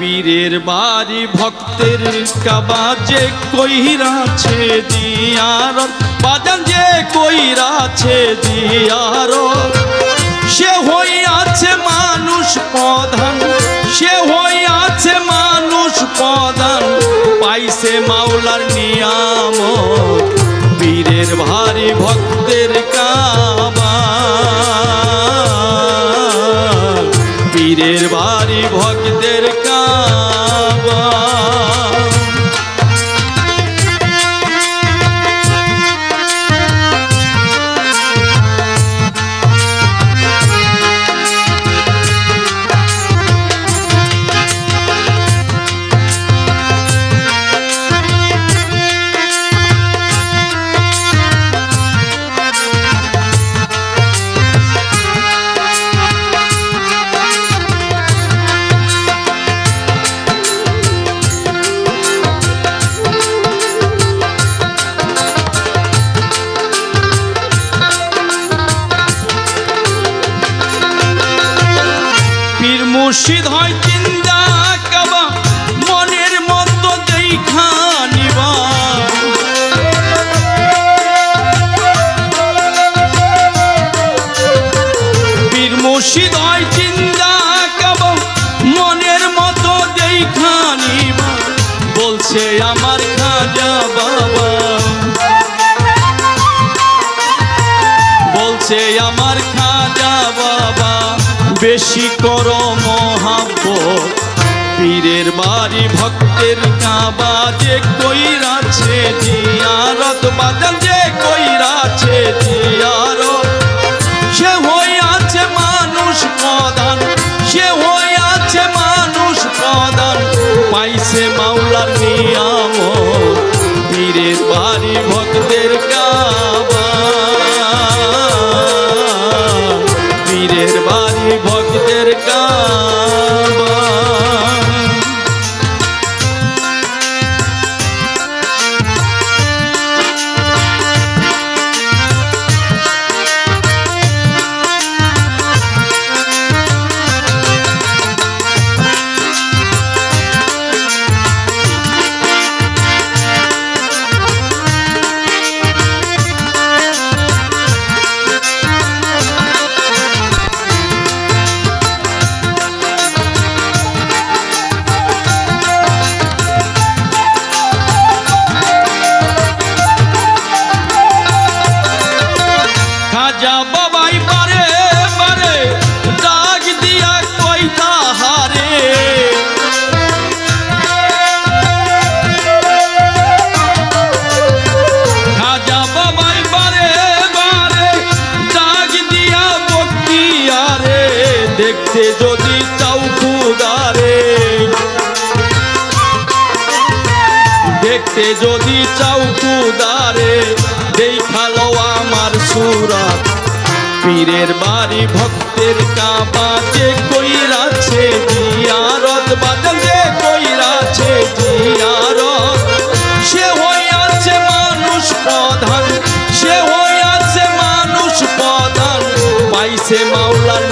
পীরের বাড়ি ভক্তের কাবাজে কইরাছে দিয়ার বাজান যে কইরাছে দিয়ার সে হইয়াছে মানুষ প্রধান, সে হইয়াছে মানুষ প্রধান, পাইছে মাওলার নিয়াম পীরের ভারী ভক্তের পীরের বাড়ি ভক্তের কাবা মুর্শিদ হয় চিন্তা কাবা, মনের মতো দেখা নিবা পীর মুর্শিদ হয় চিন্তা কাবা, মনের মতো দেখা নিবা বলছে আমার খাজা বাবা। বলছে আমার খাজা বাবা। বেশি করো মহাব্ব পীরের বাড়ি, ভক্তের কাবা, যে কইরাছে জিয়ারত, বাজান যে কইরাছে জিয়ারত। সে আছে মানুষ প্রধান বাড়ি ভক্তের কাবা। দেখতে যদি চাও খুদারে দেখতে যদি চাও কুদারে দেখাল আমার সুরাত। পীরের বাড়ি ভক্তের কাবাজে কইরাছে জিয়ারত বাদল যে কইরাছে জিয়ারত। সে হইয়াছে মানুষ প্রধান, সে হইয়াছে মানুষ প্রধান। পাইছে মাওলার